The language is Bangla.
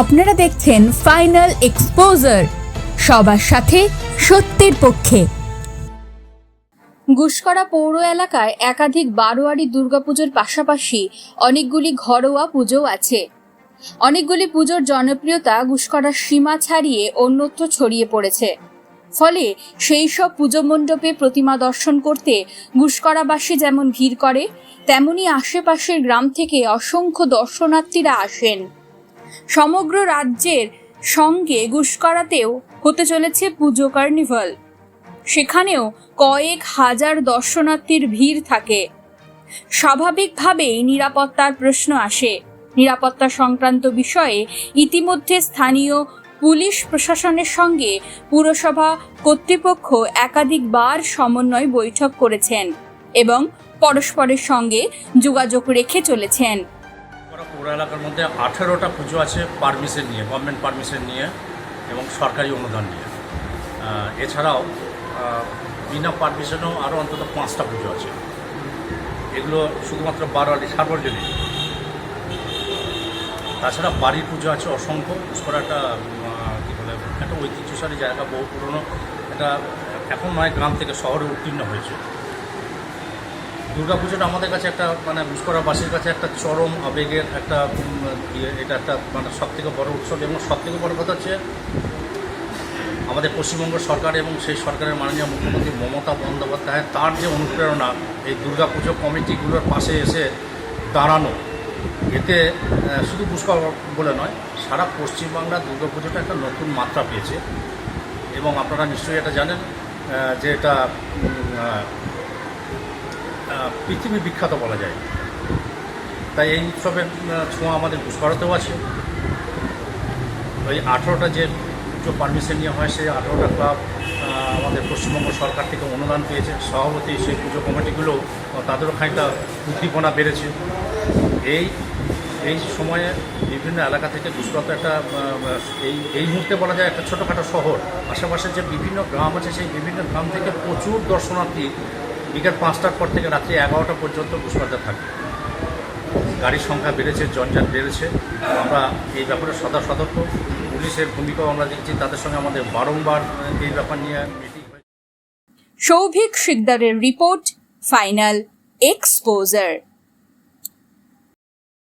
আপনারা দেখছেন ফাইনাল এক্সপোজার সবার সাথে সত্যের পক্ষে। গুসকরা পৌর এলাকায় একাধিক বারোয়ারি দুর্গাপুজোর পাশাপাশি অনেকগুলি ঘরোয়া পুজোও আছে। অনেকগুলি পুজোর জনপ্রিয়তা গুসকরার সীমা ছাড়িয়ে অন্যত্র ছড়িয়ে পড়েছে। ফলে সেই সব পুজো মণ্ডপে প্রতিমা দর্শন করতে গুসকরাবাসী যেমন ভিড় করে, তেমনি আশেপাশের গ্রাম থেকে অসংখ্য দর্শনার্থীরা আসেন। সমগ্র রাজ্যের সঙ্গে গুসকরাতেও হতে চলেছে পুজো কার্নিভাল। সেখানেও কয়েক হাজার দর্শনার্থীর ভিড় থাকে। স্বাভাবিকভাবেই নিরাপত্তার প্রশ্ন আসে। নিরাপত্তা সংক্রান্ত বিষয়ে ইতিমধ্যে স্থানীয় পুলিশ প্রশাসনের সঙ্গে পুরসভা কর্তৃপক্ষ একাধিকবার সমন্বয় বৈঠক করেছেন এবং পরস্পরের সঙ্গে যোগাযোগ রেখে চলেছেন। পৌর এলাকার মধ্যে আঠেরোটা পুজো আছে পারমিশন নিয়ে গভর্নমেন্ট পারমিশন নিয়ে এবং সরকারি অনুদান নিয়ে। এছাড়াও বিনা পারমিশনেও আরও অন্তত পাঁচটা পুজো আছে। এগুলো শুধুমাত্র বারোয়ারি সার্বজনীন। তাছাড়া বাড়ির পুজো আছে অসংখ্য। পুষ্কর একটা কী বলে, একটা ঐতিহ্যশালী জায়গা, বহু পুরনো। এটা এখন নয়, গ্রাম থেকে শহরে উত্তীর্ণ হয়েছে। দুর্গা পুজোটা আমাদের কাছে একটা মানে পুষ্করাবাসীর কাছে একটা চরম আবেগের একটা ইয়ে, এটা একটা মানে সব থেকে বড় উৎসব এবং সব থেকে বড় কথা হচ্ছে আমাদের পশ্চিমবঙ্গ সরকার এবং সেই সরকারের মাননীয় মুখ্যমন্ত্রী মমতা বন্দ্যোপাধ্যায় তার যে অনুপ্রেরণা এই দুর্গা পুজো কমিটিগুলোর পাশে এসে দাঁড়ানো এতে শুধু পুষ্কর বলে নয় সারা পশ্চিমবাংলা দুর্গা পুজোটা একটা নতুন মাত্রা পেয়েছে এবং আপনারা নিশ্চয়ই এটা জানেন যে এটা পৃথিবী বিখ্যাত বলা যায়। তাই এই উৎসবের ছোঁয়া আমাদের পুষ্করাতেও আছে। ওই আঠেরোটা যে পারমিশন নেওয়া হয়, সেই আঠেরোটা ক্লাব আমাদের পশ্চিমবঙ্গ সরকার থেকে অনুদান পেয়েছে। সভাপতি সেই পুজো কমিটিগুলো তাদেরও খানিকটা উদ্দীপনা বেড়েছে। এই এই সময়ে বিভিন্ন এলাকা থেকে দুষ্কত একটা এই এই মুহূর্তে বলা যায় একটা ছোটোখাটো শহর। আশেপাশে যে বিভিন্ন গ্রাম আছে, সেই বিভিন্ন গ্রাম থেকে প্রচুর দর্শনার্থী বিকেল পাঁচটার পর থেকে রাত্রি এগারোটা পর্যন্ত পুষ্করতে থাকবে। গাড়ির সংখ্যা বেড়েছে জঞ্জাট বেড়েছে। আমরা এই ব্যাপারে সদা সতর্ক। পুলিশের ভূমিকাও আমরা দেখছি। তাদের সঙ্গে আমাদের বারংবার এই ব্যাপার নিয়ে মিটিং সৌভিক শিকদারের রিপোর্ট, ফাইনাল এক্সপোজার।